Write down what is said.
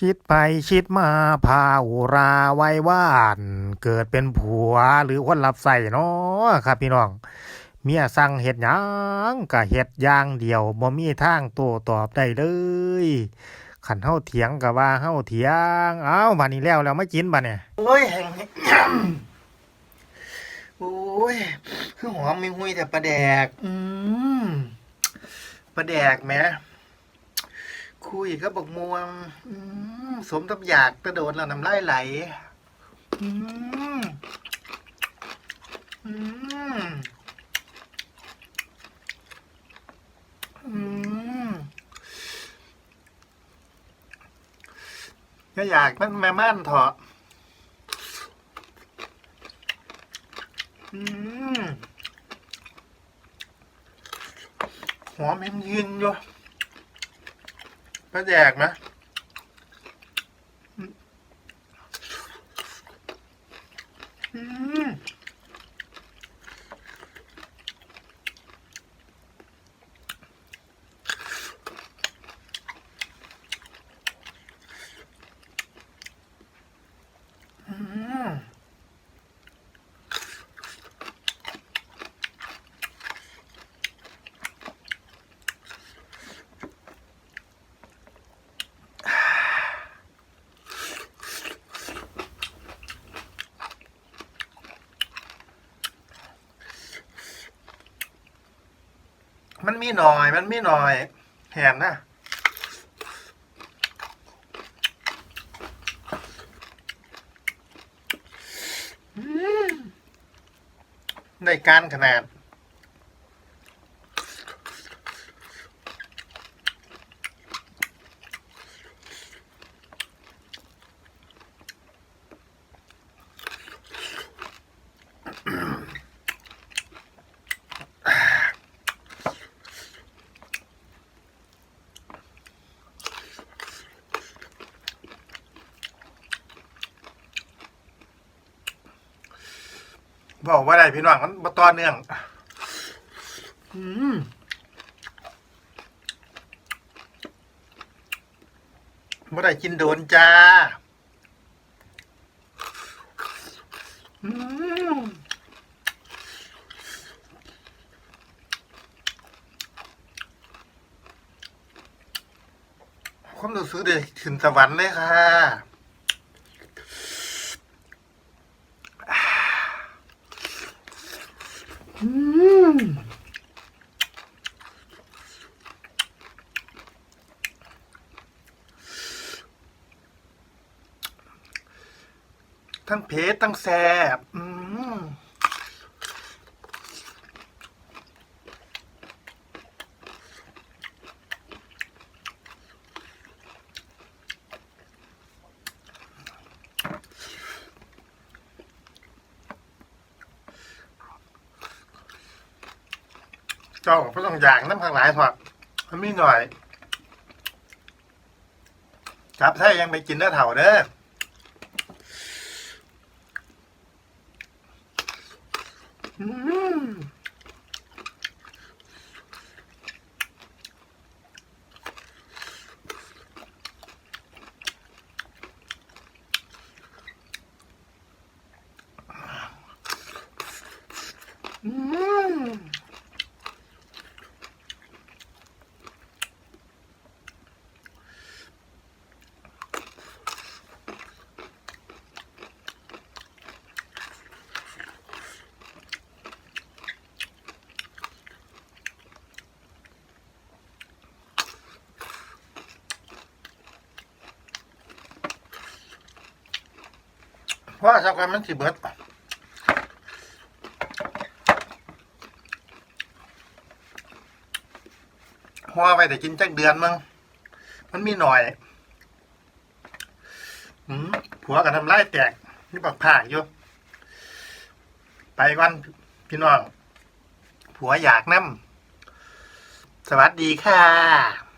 คิดไปคิดมาพาอุราไว้ว่านเกิดเป็นผัวหรือคนรับใส่เนาะครับพี่น้อง เมียสั่งเฮ็ดหยังก็เฮ็ดย่างเดียวบ่มีทางโตตอบได้เลยขันเฮาเถียงก็ว่าเฮาเถียง เอ้าบัดนี้แล้วแล้วมากินบัดเนี่ยโอ้ยแห้งโอ้ยคือหอมมีหุยแต่ปลาแดก อืมปลาแดกแหม คุยก็บอกมวงอืมสมตำอยากกระโดดแล้วน้ำลายไหลอืมอืมอืมก็อยากนั่นแม่ม่านเถอะอืมหอมเห็นยินอยู่ พระแดกนะอืมอืมอืม มันมีหน่อย มันมีหน่อย แหนนะในการขนาด บอกว่าได้พี่น้องมันบ่ต่อเนื่องอืมบ่ได้กินโดนจ้าอืมความรู้สึกเด็กขึ้นสวรรค์เลยค่ะ อืม ทั้งเผ็ดทั้งแซ่บอืม เจ้าก็ต้องอย่างน้ำข้างหลายถอดมันมีหน่อยครับถ้ายังไปกินเนื้อเถ่าเด้ออืม เพราะสักวันมันสิเบิดหัวไปแต่กินจักเดือนมั้งมันมีหน่อยอืมผัวกับทำไรแตกนี่บักผ่าอยู่ ไปวันพี่น้อง ผัวอยากน้ำสวัสดีค่ะ